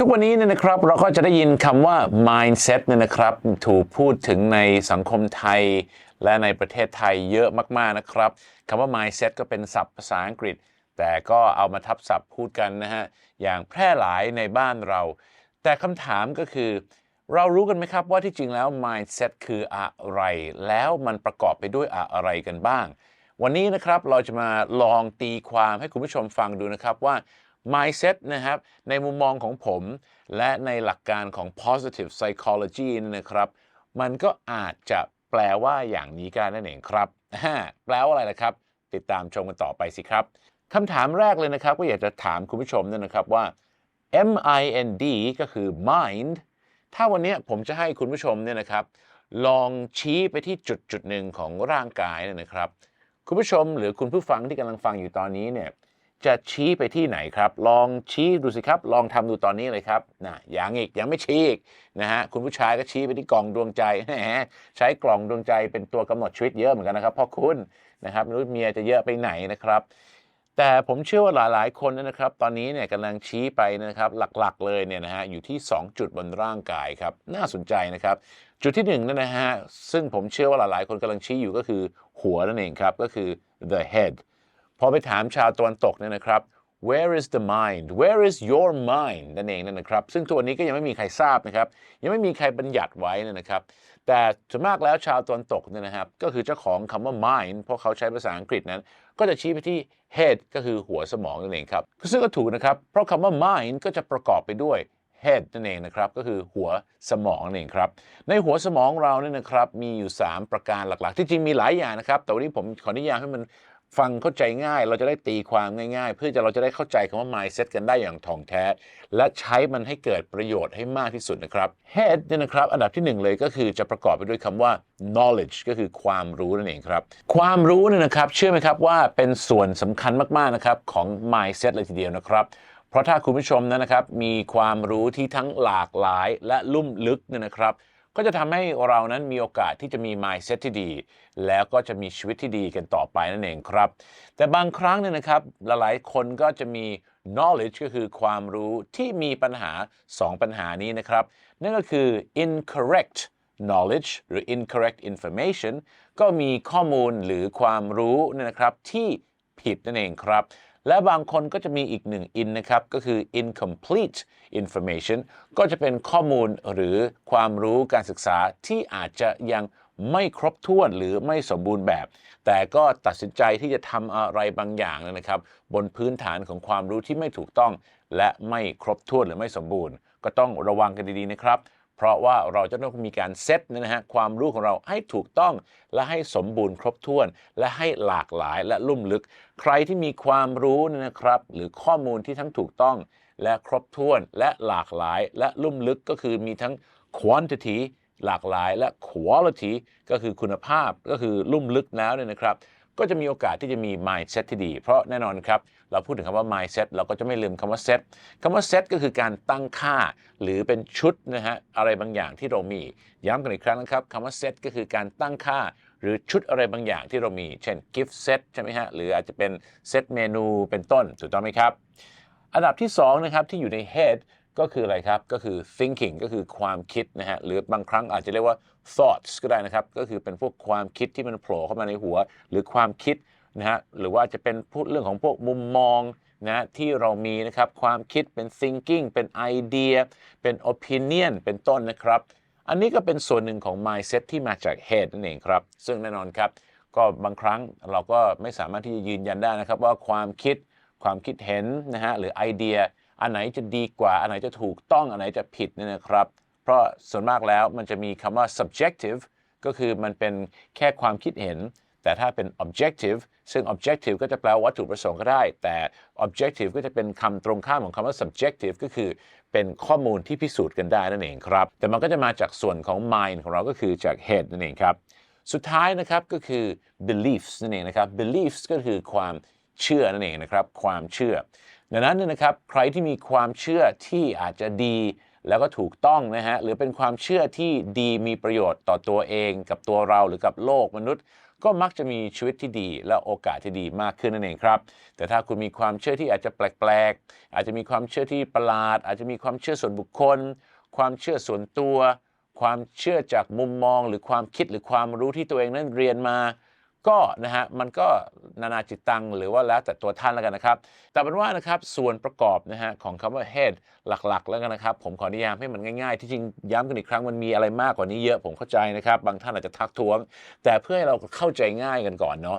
ทุกวันนี้เนี่ยนะครับเราก็จะได้ยินคำว่า mindset เนี่ยนะครับถูกพูดถึงในสังคมไทย และในประเทศไทยเยอะมากๆนะครับคำว่า mindset ก็เป็นศัพท์ภาษาอังกฤษ แต่ก็เอามาทับศัพท์พูดกันนะฮะอย่างแพร่หลายในบ้านเรา แต่คำถามก็คือ เรารู้กันไหมครับว่าที่จริงแล้ว mindset คืออะไร แล้วมันประกอบไปด้วยอะไรกันบ้าง วันนี้นะครับเราจะมาลองตีความให้คุณผู้ชมฟังดูนะครับว่า mindset นะครับ ในมุมมองของผม และในหลักการของ positive psychology นะครับ มันก็อาจจะแปลว่าอย่างนี้กันนั่นเองครับแปลว่าอะไรล่ะครับ ติดตามชมกันต่อไปสิครับคำถามแรกเลยนะครับ ก็อยากจะถามคุณผู้ชมนี่นะครับว่า M I N D ก็คือ mind ถ้าวันนี้ผมจะให้คุณผู้ชมเนี่ยนะครับ ลองชี้ไปที่จุดจุดหนึ่งของร่างกายนะครับ คุณผู้ชมหรือคุณผู้ฟังที่กำลังฟังอยู่ตอนนี้เนี่ย จะชี้ไปที่ไหนครับ ลองชี้ดูสิครับ ลองทำดูตอนนี้เลยครับนะยังอีกยังไม่ชี้อีกนะฮะคุณผู้ชายก็ชี้ไปที่กล่องดวงใจใช้กล่องดวงใจเป็นตัวกำหนดชีวิตเยอะเหมือนกันนะครับพ่อคุณนะครับไม่รู้เมียจะเยอะไปไหนนะครับ แต่ผมเชื่อว่าหลายๆ คนนะครับ ตอนนี้เนี่ยกำลังชี้ไปนะครับ หลักๆเลยเนี่ยนะฮะอยู่ที่ 2 จุดบนร่างกายครับน่าสนใจนะครับ จุดที่1นึ่งนั่นนะฮะซึ่งผมเชื่อว่าหลายๆ คนกำลังชี้อยู่ก็คือหัวนั่นเองครับก็คือ the head พอไปถามชาวตะวันตกเนี่ยนะครับ where is the mind where is your mind นั่นเองนั่นนะครับ ซึ่งตัวนี้ก็ยังไม่มีใครทราบนะครับ ยังไม่มีใครบัญญัติไว้นะครับ แต่ส่วนมากแล้วชาวตะวันตกเนี่ยนะครับ ก็คือเจ้าของคำว่า mind เพราะเขาใช้ภาษาอังกฤษนั้น ก็จะชี้ไปที่ head ก็คือหัวสมองนั่นเองครับ ซึ่งก็ถูกนะครับ เพราะคำว่า mind ก็จะประกอบไปด้วย head นั่นเองนะครับ ก็คือหัวสมองนั่นเองครับ ในหัวสมองเราเนี่ยนะครับ มีอยู่ 3 ประการหลักๆ ที่จริงมีหลายอย่างนะครับ แต่วันนี้ผมขออนุญาตให้มัน ฟังเข้าใจง่าย เราจะได้ตีความง่าย ๆ เพื่อจะเราจะได้เข้าใจคำว่า mindset กันได้อย่างถ่องแท้ และใช้มันให้เกิดประโยชน์ให้มากที่สุดนะครับ head เนี่ยนะครับ อันดับที่หนึ่งเลยก็คือจะประกอบไปด้วยคำว่า knowledge ก็คือความรู้นั่นเองครับ ความรู้เนี่ยนะครับเชื่อไหมครับว่าเป็นส่วนสำคัญมากๆนะครับของ mindset เลยทีเดียวนะครับเพราะถ้าคุณผู้ชมนะนะครับมีความรู้ที่ทั้งหลากหลายและลุ่มลึกเนี่ยนะครับ ก็จะทำให้เรานั้นมีโอกาสที่จะมี mindset ที่ดี แล้วก็จะมีชีวิตที่ดีกันต่อไปนั่นเองครับ แต่บางครั้งเนี่ยนะครับหลายๆคนก็จะมี knowledge ก็คือความรู้ที่มีปัญหา 2 ปัญหานี้นะครับ นั่นก็คือ incorrect knowledge หรือ incorrect information ก็มีข้อมูลหรือความรู้เนี่ยนะครับที่ผิดนั่นเองครับ และบางคนก็จะมีอีกหนึ่ง in นะครับ ก็คือ incomplete information ก็จะเป็นข้อมูลหรือความรู้การศึกษาที่อาจจะยังไม่ครบถ้วนหรือไม่สมบูรณ์แบบ แต่ก็ตัดสินใจที่จะทำอะไรบางอย่างนะครับ บนพื้นฐานของความรู้ที่ไม่ถูกต้อง และไม่ครบถ้วนหรือไม่สมบูรณ์ ก็ต้องระวังกันดีๆนะครับ เพราะว่าเราจะต้องมีการเซตนะฮะความรู้ของเราให้ถูกต้องและให้สมบูรณ์ครบถ้วน และให้หลากหลายและลุ่มลึก ใครที่มีความรู้นะครับ หรือข้อมูลที่ทั้งถูกต้อง และครบถ้วนและหลากหลายและลุ่มลึกก็คือมีทั้ง quantity หลากหลายและ quality ก็คือคุณภาพก็คือลุ่มลึกแล้วเนี่ยนะครับ ก็จะมีโอกาสที่จะมี mindset ที่ดี เพราะแน่นอนครับ เราพูดถึงคำว่า mindset เราก็จะไม่ลืมคำว่า set คำว่า set ก็คือการตั้งค่า หรือเป็นชุดนะฮะอะไรบางอย่างที่เรามี ย้ำกันอีกครั้งนะครับคำว่า set ก็คือการตั้งค่า หรือชุดอะไรบางอย่างที่เรามี เช่น gift set ใช่ไหมฮะหรืออาจจะเป็น set เมนูเป็นต้นถูกต้องไหมครับ อันดับที่2นะครับที่อยู่ใน head ก็คืออะไรครับ ก็คือ thinking ก็คือความคิดนะฮะ หรือบางครั้งอาจจะเรียกว่า thoughts ก็ได้นะครับ ก็คือเป็นพวกความคิดที่มันโผล่เข้ามาในหัว หรือความคิด นะฮะหรือว่าจะเป็นพูดเรื่องของพวกมุมมองนะที่เรามีนะครับความคิดเป็น thinking เป็น idea เป็น opinion เป็นต้นนะครับ อันนี้ก็เป็นส่วนหนึ่งของ mindset ที่มาจาก head นั่นเองครับ ซึ่งแน่นอนครับ ก็บางครั้งเราก็ไม่สามารถที่จะยืนยันได้นะครับ ว่าความคิดความคิดเห็นนะฮะหรือไอเดีย อันไหนจะดีกว่า อันไหนจะถูกต้อง อันไหนจะผิดเนี่ยนะครับ เพราะส่วนมากแล้วมันจะมีคำว่า subjective ก็คือมันเป็นแค่ความคิดเห็น แต่ถ้าเป็น objective ซึ่ง objective ก็จะแปลวัตถุประสงค์ก็ได้ แต่ objective ก็จะเป็นคำตรงข้ามของคำว่า subjective ก็คือเป็นข้อมูลที่พิสูจน์กันได้นั่นเองครับ แต่มันก็จะมาจากส่วนของ mind ของเราก็คือจาก head นั่นเองครับ สุดท้ายนะครับก็คือ beliefs นั่นเองนะครับ beliefs ก็คือความเชื่อนั่นเองนะครับ ความเชื่อ ดังนั้นนะครับ ใครที่มีความเชื่อที่อาจจะดีแล้วก็ถูกต้องนะฮะ หรือเป็นความเชื่อที่ดีมีประโยชน์ต่อตัวเอง กับตัวเราหรือกับโลกมนุษย์ ก็มักจะมีชีวิตที่ดีและโอกาสที่ดีมากขึ้นนั่นเองครับ แต่ถ้าคุณมีความเชื่อที่อาจจะแปลกๆ อาจจะมีความเชื่อที่ประหลาด อาจจะมีความเชื่อส่วนบุคคล ความเชื่อส่วนตัว ความเชื่อจากมุมมอง หรือความคิดหรือความรู้ที่ตัวเองนั้นเรียนมา ก็นะฮะมันก็นานาจิตตังหรือว่าแล้วแต่ตัวท่านแล้วกันนะครับ แต่เป็นว่านะครับส่วนประกอบนะฮะของคำว่า head หลักๆ แล้วกันนะครับ ผมขอนิยามให้มันง่ายๆ ที่จริงย้ำกันอีกครั้งมันมีอะไรมากกว่านี้เยอะผมเข้าใจนะครับ บางท่านอาจจะทักท้วง แต่เพื่อให้เราเข้าใจง่ายกันก่อนเนาะ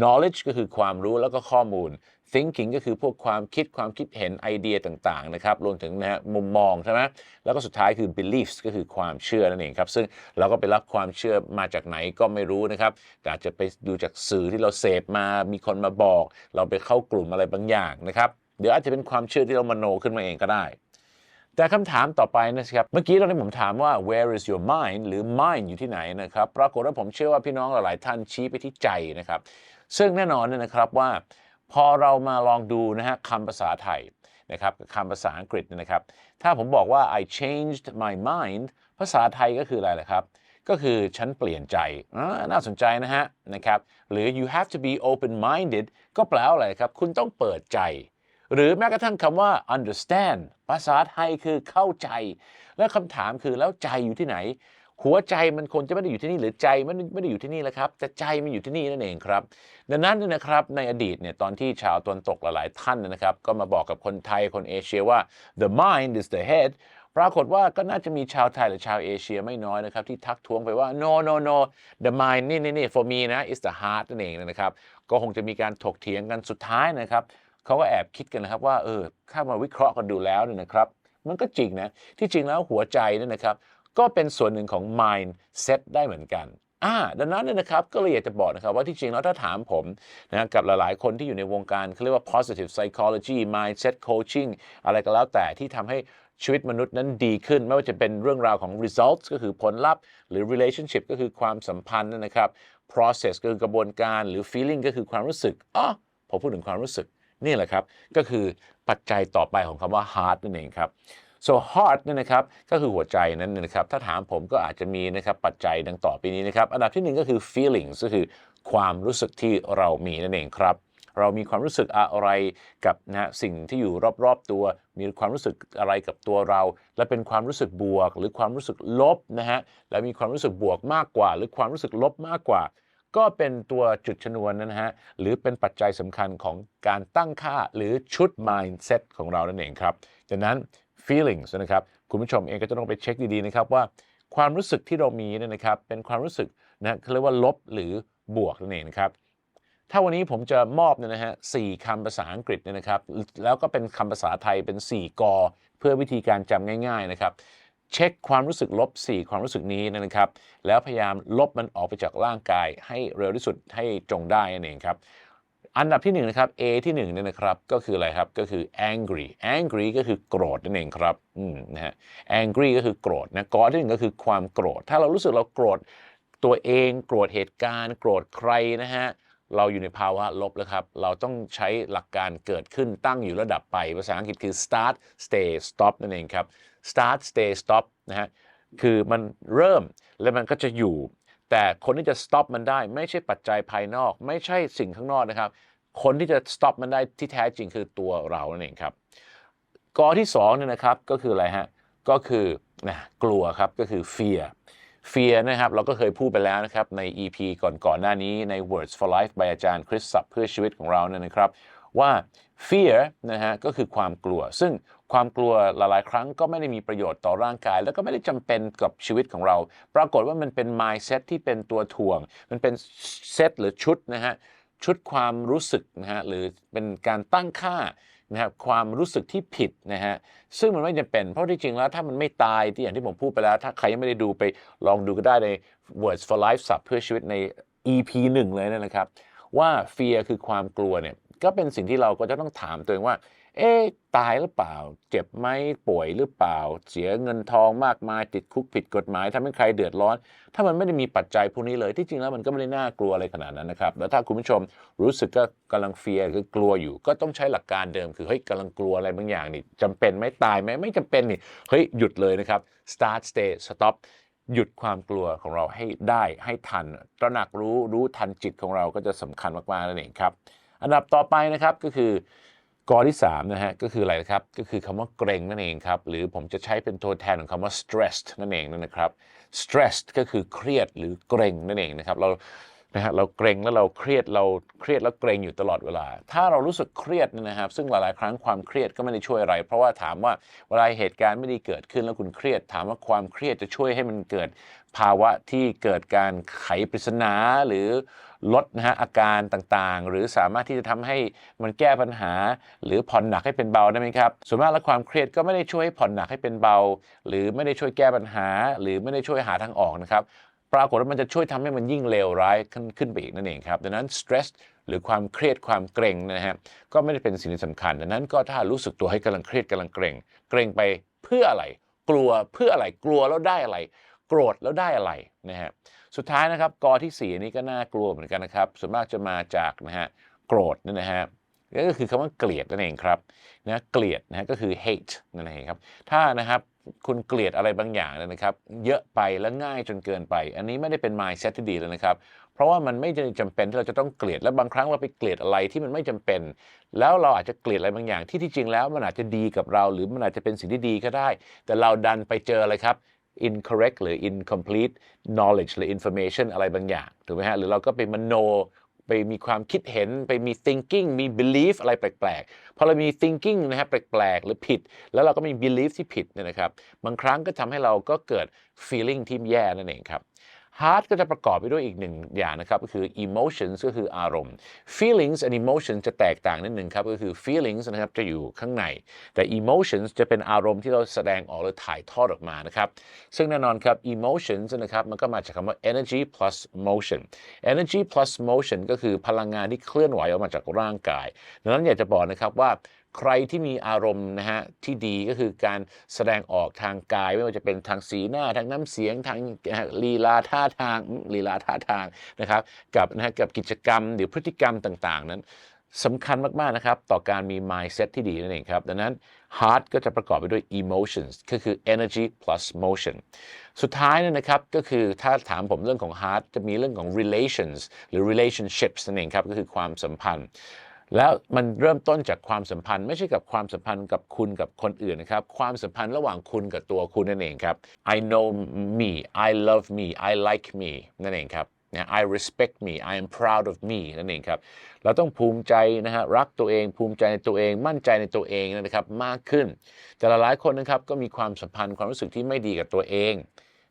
knowledge ก็คือความรู้แล้วก็ข้อมูล thinking ก็คือพวกความคิดความคิดเห็นไอเดียต่างๆนะครับรวมถึงนะฮะมุมมองใช่ไหมแล้วก็สุดท้ายคือ beliefs ก็คือความเชื่อนั่นเองครับ ซึ่งเราก็ไปรับความเชื่อมาจากไหนก็ไม่รู้นะครับอาจจะไปดูจากสื่อที่เราเสพมามีคนมาบอก เราไปเข้ากลุ่มอะไรบางอย่างนะครับเดี๋ยวอาจจะเป็นความเชื่อที่เรามโนขึ้นมาเองก็ได้ แต่คำถามต่อไปนะครับ เมื่อกี้ตอนที่ผมถามว่า where is your mind หรือ mind อยู่ที่ไหนนะครับ ปรากฏว่าผมเชื่อว่าพี่น้องหลายๆท่านชี้ไปที่ใจนะครับ ซึ่งแน่นอนเนี่ยนะครับว่า พอเรามาลองดูนะฮะคำภาษาไทยนะครับคำภาษาอังกฤษนะครับ ถ้าผมบอกว่า I changed my mind ภาษาไทยก็คืออะไรล่ะครับ ก็คือฉันเปลี่ยนใจ น่าสนใจนะฮะนะครับ หรือ you have to be open minded ก็แปลว่าอะไรครับ คุณต้องเปิดใจ หรือแม้กระทั่งคำว่า understand ภาษาไทยคือเข้าใจ แล้วคำถามคือแล้วใจอยู่ที่ไหน หัวใจมันคงจะไม่ได้อยู่ที่นี่หรือใจมันไม่ได้อยู่ที่นี่แล้วครับแต่ใจมันอยู่ที่นี่นั่นเองครับ ดังนั้นนะครับในอดีตเนี่ยตอนที่ชาวตะวันตกหลายๆท่านนยนะครับ ก็มาบอกกับคนไทยคนเอเชียว่า the mind is the head ปรากฏว่าก็น่าจะมีชาวไทยหรือชาวเอเชียไม่น้อยนะครับที่ทักท้วงไปว่า no no no the mind นี่นี่นี่ for me นะ is the heart นั่นเองนะครับ ก็คงจะมีการถกเถียงกันสุดท้ายนะครับเขาก็แอบคิดกันนะครับว่าเออถ้ามาวิเคราะห์กันดูแล้วเนี่ยนะครับ มันก็จริงนะที่จริงแล้วหัวใจเนี่ยนะครับ ก็เป็นส่วนหนึ่งของ mindset ได้เหมือนกันอ่าดังนั้นเนี่ยนะครับก็เลยอยากจะบอกนะครับว่าที่จริงแล้วถ้าถามผมนะกับหลายๆ คนที่อยู่ในวงการเขาเรียกว่า positive psychology mindset coaching อะไรก็แล้วแต่ที่ทำให้ชีวิตมนุษย์นั้นดีขึ้น ไม่ว่าจะเป็นเรื่องราวของ results ก็คือผลลัพธ์ หรือ relationship ก็คือความสัมพันธ์นะครับ process ก็คือกระบวนการหรือ feeling ก็คือความรู้สึกอ๋อพอพูดถึงความรู้สึกนี่แหละครับ ก็คือปัจจัยต่อไปของคำว่า heart นั่นเองครับ so heart เนี่ยนะครับก็คือหัวใจนั้นนะครับถ้าถามผมก็อาจจะมีนะครับปัจจัยดังต่อไปนี้นะครับอันดับที่หนึ่งก็คือ feelings ก็คือความรู้สึกที่เรามีนั่นเองครับ เรามีความรู้สึกอะไรกับนะฮะสิ่งที่อยู่รอบๆตัว มีความรู้สึกอะไรกับตัวเรา และเป็นความรู้สึกบวก หรือความรู้สึกลบนะฮะและมีความรู้สึกบวกมากกว่า หรือความรู้สึกลบมากกว่า ก็เป็นตัวจุดชนวนนะฮะหรือเป็นปัจจัยสำคัญของการตั้งค่าหรือชุด mindset ของเรานั่นเองครับดังนั้น feelings นะครับ คุณผู้ชมเองก็จะต้องไปเช็คดีๆนะครับว่าความรู้สึกที่เรามีเนี่ยนะครับ เป็นความรู้สึกนะเขาเรียกว่าลบหรือบวกนั่นเองนะครับ ถ้าวันนี้ผมจะมอบเนี่ยนะฮะสี่คำภาษาอังกฤษเนี่ยนะครับ แล้วก็เป็นคำภาษาไทยเป็น 4กอเพื่อวิธีการจำง่าย ๆนะครับ เช็คความรู้สึกลบ 4 ความรู้สึกนี้นะครับ แล้วพยายามลบมันออกไปจากร่างกายให้เร็วที่สุดให้จงได้นั่นเองครับ อันดับที่1นะครับ A ที่1เนี่ยนะครับก็คืออะไรครับก็คือ angry angry ก็คือโกรธนั่นเองครับอืมนะฮะ angry ก็คือโกรธนะกอที่หนึ่งก็คือความโกรธ ถ้าเรารู้สึกเราโกรธตัวเองโกรธเหตุการณ์ โกรธใครนะฮะเราอยู่ในภาวะลบแล้วครับ เราต้องใช้หลักการเกิดขึ้นตั้งอยู่ระดับไป ภาษาอังกฤษคือ start stay stop นั่นเองครับ start stay stop นะฮะคือมันเริ่มแล้วมันก็จะอยู่ แต่คนที่จะ stop มันได้ ไม่ใช่ปัจจัยภายนอก ไม่ใช่สิ่งข้างนอกนะครับ คนที่จะ stop มันได้ที่แท้จริงคือตัวเรานั่นเองครับกอที่สองเนี่ยนะครับก็คืออะไรฮะก็คือนะกลัวครับก็คือ fear fear นะครับเราก็เคยพูดไปแล้วนะครับใน EP ก่อนก่อนหน้านี้ใน Words for Life by อาจารย์คริสสับเพื่อชีวิตของเราเนี่ยนะครับ ว่า fear นะฮะก็คือความกลัว ซึ่งความกลัวหลาย ๆ ครั้งก็ไม่ได้มีประโยชน์ต่อร่างกาย แล้วก็ไม่ได้จำเป็นกับชีวิตของเรา ปรากฏว่ามันเป็น mindset ที่เป็นตัวถ่วง มันเป็นเซตหรือชุดนะฮะชุดความรู้สึกนะฮะหรือเป็นการตั้งค่านะครับความรู้สึกที่ผิดนะฮะซึ่งมันไม่จำเป็น เพราะที่จริงแล้วถ้ามันไม่ตายที่อย่างที่ผมพูดไปแล้ว ถ้าใครยังไม่ได้ดูไปลองดูก็ได้ใน Words for Life สับเพื่อชีวิตใน EP หนึ่งเลยนะครับ ว่า fear คือความกลัวเนี่ย ก็เป็นสิ่งที่เราก็จะต้องถามตัวเองว่า เอ๊ะตายหรือเปล่า เจ็บไหมป่วยหรือเปล่า เสียเงินทองมากมายติดคุกผิดกฎหมายทำให้ใครเดือดร้อน ถ้ามันไม่ได้มีปัจจัยพวกนี้เลยที่จริงแล้วมันก็ไม่ได้น่ากลัวอะไรขนาดนั้นนะครับ แล้วถ้าคุณผู้ชมรู้สึกก็กำลังเฟียคือกลัวอยู่ ก็ต้องใช้หลักการเดิมคือเฮ้ยกำลังกลัวอะไรบางอย่างนี่จำเป็นไหมตายไหมไม่จำเป็นนี่เฮ้ยหยุดเลยนะครับ start stay stop หยุดความกลัวของเราให้ได้ให้ทัน ตระหนักรู้รู้ทันจิตของเราก็จะสำคัญมากๆนั่นเองครับ อันดับต่อไปนะครับก็คือกอที่3นะฮะก็คืออะไรครับก็คือคำว่าเกรงนั่นเองครับ หรือผมจะใช้เป็นตัวแทนของคำว่า stressed นั่นเองนะครับ stressed ก็คือเครียดหรือเกรงนั่นเองนะครับเรานะฮะเราเกรงแล้วเราเครียดเราเครียดแล้วเกรงอยู่ตลอดเวลา ถ้าเรารู้สึกเครียดนยนะครับ ซึ่งหลายๆ ครั้งความเครียดก็ไม่ได้ช่วยอะไร เพราะว่าถามว่าเวลาเหตุการณ์ไม่ดีเกิดขึ้นแล้วคุณเครียด ถามว่าความเครียดจะช่วยให้มันเกิดภาวะที่เกิดการไขปริศนาหรือ ลดนะฮะอาการต่างๆ หรือสามารถที่จะทำให้มันแก้ปัญหา หรือผ่อนหนักให้เป็นเบาได้ไหมครับส่วนมากแล้วความเครียดก็ไม่ได้ช่วยให้ผ่อนหนักให้เป็นเบา หรือไม่ได้ช่วยแก้ปัญหา หรือไม่ได้ช่วยหาทางออกนะครับปรากฏว่ามันจะช่วยทำให้มันยิ่งเลวร้ายขึ้นขึ้นไปอีกนั่นเองครับดังนั้น stress หรือความเครียดความเกรงนะฮะก็ไม่ได้เป็นสิ่งที่สำคัญดังนั้นก็ถ้ารู้สึกตัวให้กำลังเครียดกำลังเกรงเกรงไปเพื่ออะไร กลัวเพื่ออะไรกลัวแล้วได้อะไร โกรธแล้วได้อะไรนะฮะ สุดท้ายนะครับกอที่ 4 นี้ก็น่ากลัวเหมือนกันนะครับ ส่วนมากจะมาจากนะฮะโกรธนี่นะฮะก็คือคำว่าเกลียดนั่นเองครับนะเกลียดนะฮะก็คือ hate นั่นเองครับ ถ้านะครับคุณเกลียดอะไรบางอย่างนะครับ เยอะไปและง่ายจนเกินไป อันนี้ไม่ได้เป็น mindset ที่ดีเลยนะครับ เพราะว่ามันไม่ได้จำเป็นที่เราจะต้องเกลียด และบางครั้งเราไปเกลียดอะไรที่มันไม่จำเป็น แล้วเราอาจจะเกลียดอะไรบางอย่างที่ที่จริงแล้วมันอาจจะดีกับเรา หรือมันอาจจะเป็นสิ่งที่ดีก็ได้ แต่เราดันไปเจออะไรครับ incorrect หรือ incomplete knowledge หรือ information อะไรบางอย่างถูกไหมฮะหรือเราก็ไปมโนไปมีความคิดเห็นไปมี thinking มี belief อะไรแปลกๆพอเรามี thinking นะฮะแปลกๆ หรือผิด แล้วเราก็มี belief ที่ผิดเนี่ยนะครับ บางครั้งก็ทำให้เราก็เกิด feeling ที่แย่นั่นเองครับ heart ก็จะประกอบไปด้วยอีกหนึ่งอย่างนะครับก็คือ emotions ก็คืออารมณ์ feelings and emotions จะแตกต่างนิดหนึ่งครับก็คือ feelings นะครับจะอยู่ข้างใน แต่ emotions จะเป็นอารมณ์ที่เราแสดงออกหรือถ่ายทอดออกมานะครับซึ่งแน่นอนครับ emotions นะครับมันก็มาจากคำว่า energy plus motion energy plus motion ก็คือพลังงานที่เคลื่อนไหวออกมาจากร่างกายดังนั้นอยากจะบอกนะครับว่า ใครที่มีอารมณ์นะฮะที่ดีก็คือการแสดงออกทางกาย ไม่ว่าจะเป็นทางสีหน้าทางน้ำเสียงทางลีลาท่าทางลีลาท่าทางนะครับ กับนะฮะกับกิจกรรมหรือพฤติกรรมต่างๆ นั้นสำคัญมาก ๆ นะครับ ต่อการมี mindset ที่ดีนั่นเองครับ ดังนั้น heart ก็จะประกอบไปด้วย emotions ก็คือ energy plus motion สุดท้ายนี่ยนะครับ ก็คือถ้าถามผมเรื่องของ heart จะมีเรื่องของ relations หรือ relationships นั่นเองครับ ก็คือความสัมพันธ์ แล้วมันเริ่มต้นจากความสัมพันธ์ ไม่ใช่กับความสัมพันธ์กับคุณกับคนอื่นนะครับ ความสัมพันธ์ระหว่างคุณกับตัวคุณนั่นเองครับ I know me I love me I like me นั่นเองครับนะ I respect me I am proud of me นั่นเองครับ เราต้องภูมิใจนะฮะ รักตัวเอง ภูมิใจในตัวเอง มั่นใจในตัวเองนะครับ มากขึ้น แต่หลายคนนะครับ ก็มีความสัมพันธ์ ความรู้สึกที่ไม่ดีกับตัวเอง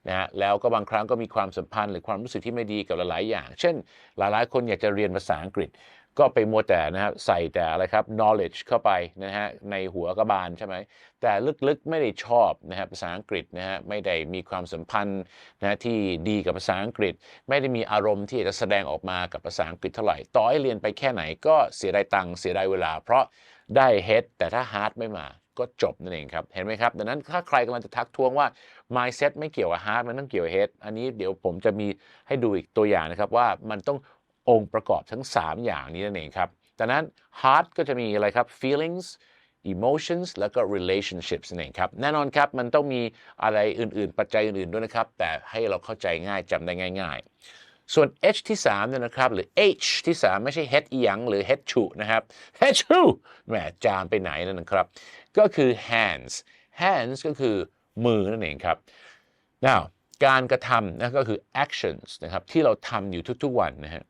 นะฮะ แล้วก็บางครั้งก็มีความสัมพันธ์หรือความรู้สึกที่ไม่ดีกับหลายๆ อย่าง เช่น หลายๆ คนอยากจะเรียนภาษาอังกฤษ ก็ไปมัวแต่นะครับใส่แต่อะไรครับ knowledge เข้าไปนะฮะในหัวกระบาลใช่ไหมแต่ลึกๆไม่ได้ชอบนะฮะภาษาอังกฤษนะฮะไม่ได้มีความสัมพันธ์นะที่ดีกับภาษาอังกฤษ ไม่ได้มีอารมณ์ที่จะแสดงออกมากับภาษาอังกฤษเท่าไหร่ ต่อให้เรียนไปแค่ไหนก็เสียดายตังค์เสียดายเวลา เพราะได้ head แต่ถ้า heart ไม่มาก็จบนั่นเองครับ เห็นไหมครับ ดังนั้นถ้าใครกำลังจะทักท้วงว่า mindset ไม่เกี่ยวกับ heart มันต้องเกี่ยวกับ head อันนี้เดี๋ยวผมจะมีให้ดูอีกตัวอย่างนะครับว่ามันต้อง องค์ประกอบทั้ง 3 อย่างนี้นั่นเองครับดังนั้น heart ก็จะมีอะไรครับ feelings emotions แล้วก็ relationships นั่นเองครับ แน่นอนครับ มันต้องมีอะไรอื่น ๆ ปัจจัยอื่น ๆ ด้วยนะครับ แต่ให้เราเข้าใจง่ายจำได้ง่าย ๆ ส่วน H ที่3เนี่ยนะครับ หรือ H ที่ 3 ไม่ใช่ head อีหยังหรือ head ชูนะครับ head ชูแหมจามไปไหนนั่นนะครับ ก็คือ hands hands ก็คือมือนั่นเองครับ now การกระทำนะก็คือ actions นะครับที่เราทำอยู่ทุก ๆ วันนะฮะ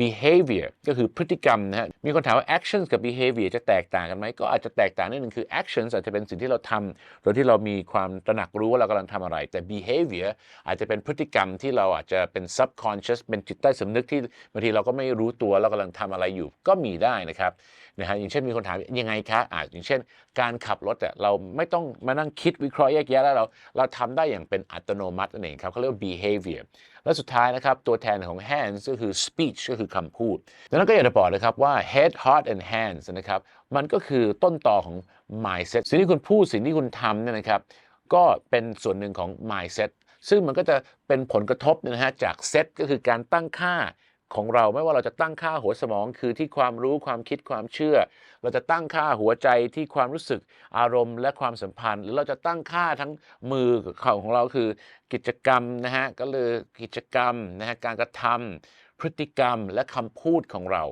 behavior ก็คือพฤติกรรมนะฮะ มีคนถามว่า actions กับ behavior จะแตกต่างกันไหม ก็อาจจะแตกต่างนิดนึงคือ actions อาจจะเป็นสิ่งที่เราทำโดยที่เรามีความตระหนักรู้ว่าเรากำลังทำอะไร แต่ behavior อาจจะเป็นพฤติกรรมที่เราอาจจะเป็น subconscious เป็นจิตใต้สำนึกที่บางทีเราก็ไม่รู้ตัวเรากำลังทำอะไรอยู่ ก็มีได้นะครับ นะฮะอย่างเช่นมีคนถามยังไงคะอ่าอย่างเช่น การขับรถอะเราไม่ต้องมานั่งคิดวิเคราะห์แยกแยะแล้วเราเราทำได้อย่างเป็นอัตโนมัตินั่นเองครับเขาเรียกว่า behavior และสุดท้ายนะครับตัวแทนของ hands ก็คือ speech ก็คือคำพูดดังนั้นก็อยากจะบอกนะครับว่า head heart and hands นะครับมันก็คือต้นต่อของ mindset สิ่งที่คุณพูดสิ่งที่คุณทำเนี่ยนะครับก็เป็นส่วนหนึ่งของ mindset ซึ่งมันก็จะเป็นผลกระทบนะฮะจาก set ก็คือการตั้งค่า ของเราไม่ว่าเราจะตั้งค่าหัวสมองคือที่ความรู้ความคิดความเชื่อ เราจะตั้งค่าหัวใจที่ความรู้สึกอารมณ์ และความสัมพันธ์ หรือเราจะตั้งค่าทั้งมือกับเข่าของเราคือ กิจกรรมนะฮะก็เลยกิจกรรมนะฮะการกระทำพฤติกรรมและคำพูดของเรา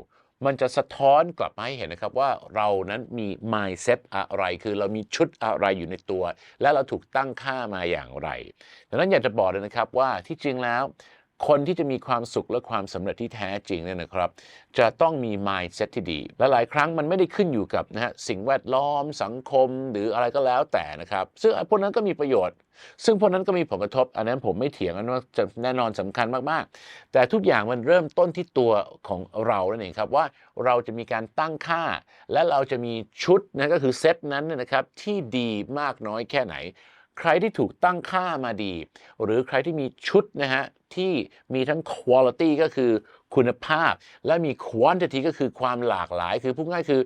มันจะสะท้อนกลับมาให้เห็นนะครับว่าเรานั้นมี mindset อะไร คือเรามีชุดอะไรอยู่ในตัว และเราถูกตั้งค่ามาอย่างไรดังนั้นอยากจะบอกเลยนะครับว่าที่จริงแล้ว คนที่จะมีความสุขและความสำเร็จที่แท้จริงเนี่ยนะครับ จะต้องมี mindset ที่ดี และหลายครั้งมันไม่ได้ขึ้นอยู่กับนะฮะสิ่งแวดล้อมสังคมหรืออะไรก็แล้วแต่นะครับ ซึ่งพวกนั้นก็มีประโยชน์ ซึ่งพวกนั้นก็มีผลกระทบ อันนั้นผมไม่เถียงอันนั้นว่าจะแน่นอนสำคัญมากๆ แต่ทุกอย่างมันเริ่มต้นที่ตัวของเรานั่นเองครับว่าเราจะมีการตั้งค่า และเราจะมีชุดนะก็คือเซตนั้นเนยนะครับที่ดีมากน้อยแค่ไหนใครที่ถูกตั้งค่ามาดี หรือใครที่มีชุดนะฮะ ที่มีทั้ง quality ก็คือคุณภาพ และมี quantity ก็คือความหลากหลาย คือพูดง่ายคือ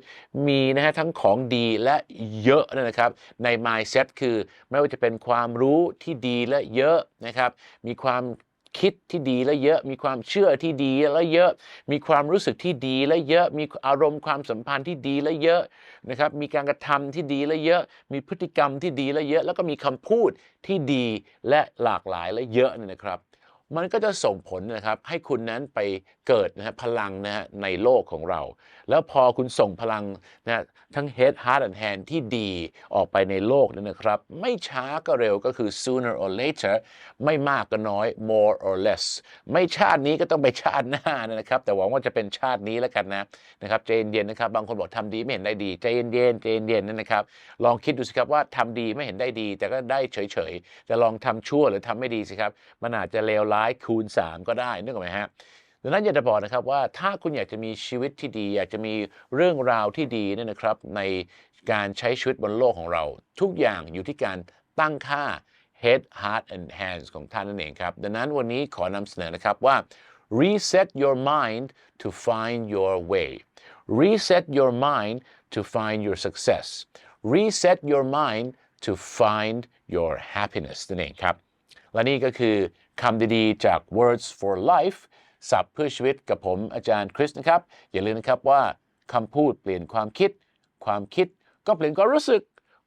มีนะฮะทั้งของดีและเยอะนะครับ ใน mindset คือไม่ว่าจะเป็นความรู้ที่ดีและเยอะนะครับ มีความคิดที่ดีและเยอะ มีความเชื่อที่ดีและเยอะ มีความรู้สึกที่ดีและเยอะ มีอารมณ์ความสัมพันธ์ที่ดีและเยอะนะครับ มีการกระทำที่ดีและเยอะ มีพฤติกรรมที่ดีและเยอะ แล้วก็มีคำพูดที่ดีและหลากหลายและเยอะเนี่ยนะครับ มันก็จะส่งผลนะครับให้คุณนั้นไปเกิดนะฮะพลังนะฮะในโลกของเรา แล้วพอคุณส่งพลังนะฮะทั้ง head heart and hand ที่ดีออกไปในโลกนั้นนะครับ ไม่ช้าก็เร็วก็คือ sooner or later ไม่มากก็น้อย more or less ไม่ชาตินี้ก็ต้องไปชาติหน้านะครับ แต่หวังว่าจะเป็นชาตินี้แล้วกันนะนะครับใจเย็นๆนะครับ บางคนบอกทำดีไม่เห็นได้ดีใจเย็นๆใจเย็นๆนั่นนะครับ ลองคิดดูสิครับว่าทำดีไม่เห็นได้ดี แต่ก็ได้เฉยๆจะลองทำชั่วหรือทำไม่ดีสิครับมันอาจจะเลวร้ายคูณ 3 ก็ได้นึกออกไหมฮะดังนั้นอยากจะบอกนะครับว่าถ้าคุณอยากจะมีชีวิตที่ดี อยากจะมีเรื่องราวที่ดีเนี่ยนะครับในการใช้ชีวิตบนโลกของเรา ทุกอย่างอยู่ที่การตั้งค่า head heart and hands ของท่านนั่นเองครับ ดังนั้นวันนี้ขอนำเสนอนะครับว่า reset your mind to find your way reset your mind to find your success reset your mind to find your happiness นั่นเองครับ และนี่ก็คือ คำดีๆ จาก Words for Life สับเพื่อชีวิตกับผมอาจารย์คริสนะครับ อย่าลืมนะครับว่าคำพูดเปลี่ยนความคิด ความคิดก็เปลี่ยนความรู้สึก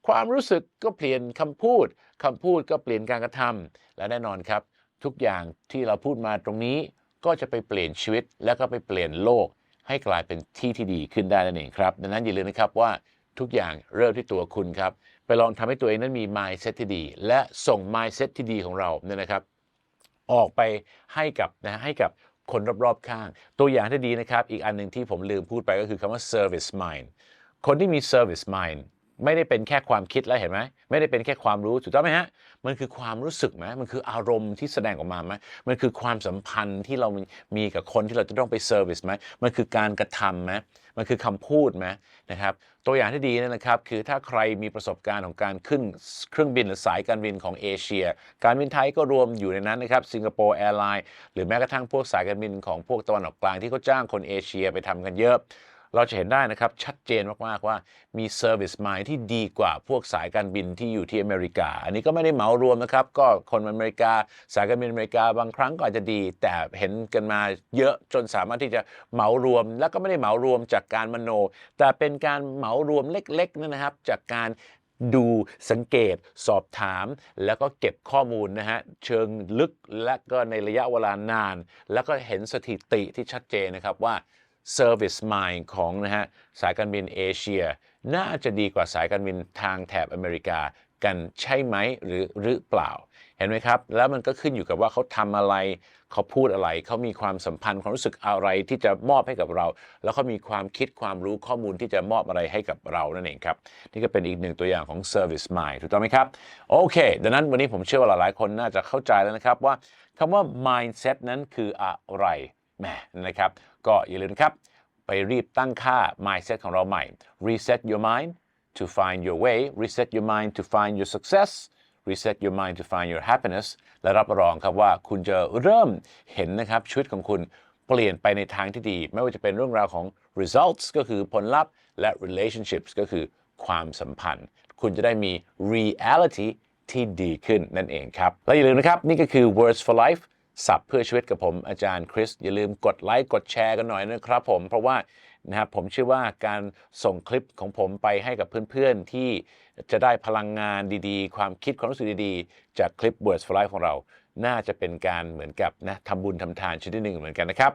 ความรู้สึกก็เปลี่ยนคำพูดคำพูดก็เปลี่ยนการกระทำและแน่นอนครับ ทุกอย่างที่เราพูดมาตรงนี้ ก็จะไปเปลี่ยนชีวิต และก็ไปเปลี่ยนโลก ให้กลายเป็นที่ที่ดีขึ้นได้นั่นเองครับ ดังนั้นอย่าลืมนะครับว่าทุกอย่างเริ่มที่ตัวคุณครับ ไปลองทำให้ตัวเองนั้นมี mindset ที่ดี และส่ง mindset ที่ดีของเราเนี่ยนะครับ ออกไปให้กับนะให้กับคนรอบๆข้าง ตัวอย่างที่ดีนะครับ อีกอันหนึ่งที่ผมลืมพูดไปก็คือคำว่า service mind คนที่มี service mind ไม่ได้เป็นแค่ความคิดแล้วเห็นไหมไม่ได้เป็นแค่ความรู้ถูกต้องไหมฮะมันคือความรู้สึกไหมมันคืออารมณ์ที่แสดงออกมาไหมมันคือความสัมพันธ์ที่เรามีกับคนที่เราจะต้องไป service ไหมมันคือการกระทำไหม มันคือคำพูดไหมนะครับตัวอย่างที่ดีนยนะครับคือถ้าใครมีประสบการณ์ของการขึ้นเครื่องบินหรือสายการบินของเอเชีย การบินไทยก็รวมอยู่ในนั้นนะครับสิงคโปร์แอร์ไลน์หรือแม้กระทั่งพวกสายการบินของพวกตะวันออกกลางที่เขาจ้างคนเอเชียไปทำกันเยอะ เราจะเห็นได้นะครับชัดเจนมากๆว่ามี Service Mind ที่ดีกว่าพวกสายการบินที่อยู่ที่อเมริกา อันนี้ก็ไม่ได้เหมารวมนะครับ ก็คนอเมริกาสายการบินอเมริกาบางครั้งก็อาจจะดี แต่เห็นกันมาเยอะจนสามารถที่จะเหมารวม แล้วก็ไม่ได้เหมารวมจากการมโน แต่เป็นการเหมารวมเล็กๆนะครับ จากการดูสังเกตสอบถาม แล้วก็เก็บข้อมูลนะฮะ เชิงลึกและก็ในระยะเวลานาน แล้วก็เห็นสถิติที่ชัดเจนนะครับว่า Service Mind ของนะฮะสายการบินเอเชีย น่าจะดีกว่าสายการบินทางแถบอเมริกากันใช่ไหมหรือหรือเปล่า เห็นไหมครับ แล้วมันก็ขึ้นอยู่กับว่าเขาทำอะไร เขาพูดอะไร เขามีความสัมพันธ์ความรู้สึกอะไรที่จะมอบให้กับเรา แล้วเขามีความคิดความรู้ข้อมูลที่จะมอบอะไรให้กับเรานั่นเองครับ นี่ก็เป็นอีกหนึ่งตัวอย่างของ Service Mind ถูกต้องไหมครับ โอเค ดังนั้นวันนี้ผมเชื่อว่าหลายๆคนน่าจะเข้าใจแล้วนะครับว่าคำว่า mindset นั้นคืออะไรแหมนะครับ ก็อย่าลืมครับ ไปรีบตั้งค่า mindset ของเราใหม่ reset your mind to find your way reset your mind to find your success reset your mind to find your happiness และรับรองครับว่าคุณจะเริ่มเห็นนะครับชีวิตของคุณเปลี่ยนไปในทางที่ดี ไม่ว่าจะเป็นเรื่องราวของ results ก็คือผลลัพธ์และ relationships ก็คือความสัมพันธ์ คุณจะได้มี reality ที่ดีขึ้นนั่นเองครับ และอย่าลืมนะครับ นี่ก็คือ words for life สับเพื่อชีวิตกับผมอาจารย์คริส อย่าลืมกดไลค์กดแชร์กันหน่อยนะครับผมเพราะว่านะครับผมเชื่อว่าการส่งคลิปของผมไปให้กับเพื่อนๆ ที่จะได้พลังงานดีๆ ความคิดความรู้สึกดีๆ จากคลิป Words for Life ของเรา น่าจะเป็นการเหมือนกับนะทำบุญทำทานชนิดหนึ่งเหมือนกันนะครับ